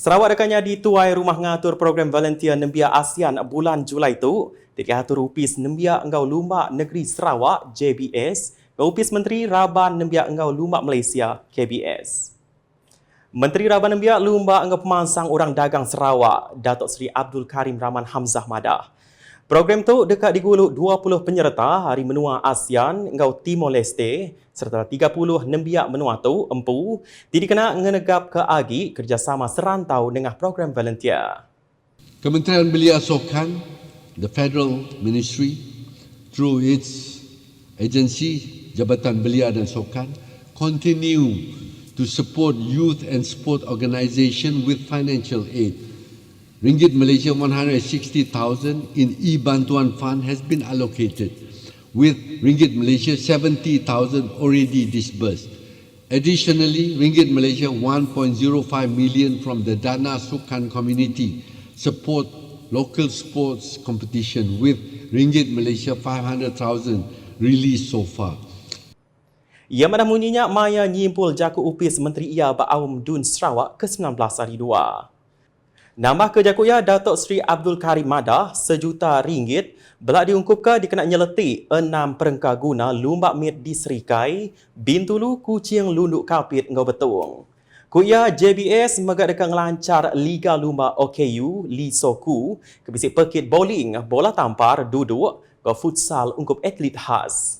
Sarawak dekanya dituai rumah ngatur program volunteer Nembia ASEAN bulan Julai tu. Diatur upis Nembia Engau Lumbak Negeri Sarawak JBS ke upis Menteri Raban Nembia Engau Lumbak Malaysia KBS. Menteri Raban Nembia Lumbak Engau Pemansang Orang Dagang Sarawak Datuk Seri Abdul Karim Rahman Hamzah Madah. Program tu dekat diguluk 20 penyerta hari menua ASEAN engau Timor Leste serta 30 nembiak menua tu empu tidak kena ngenegap ke agi kerjasama serantau dengan program volunteer. Kementerian Belia Sukan, the Federal Ministry, through its agency Jabatan Belia dan Sukan, continue to support youth and sport organisation with financial aid Ringgit Malaysia 160,000 in e-bantuan fund has been allocated with Ringgit Malaysia 70,000 already disbursed. Additionally, Ringgit Malaysia 1.05 million from the Dana Sukan community support local sports competition with Ringgit Malaysia 500,000 released so far. Ia mana munyinya Maya nyimpul jaku upis Menteri Ia Ba'awum Dun Sarawak ke-19 hari 2. Nambah kejakuya Datuk Seri Abdul Karim Madah sejuta ringgit belak diungkupkan dikena nyeleti enam perengka guna lumbak mit di Serikai, Bintulu, Kucing, Lunduk Kapit, Ngau Betung. Kuya JBS megak dekat ngelancar Liga Lumba OKU Li Soku ke bisik pekit bowling, bola tampar, duduk, ke futsal ungkup atlet khas.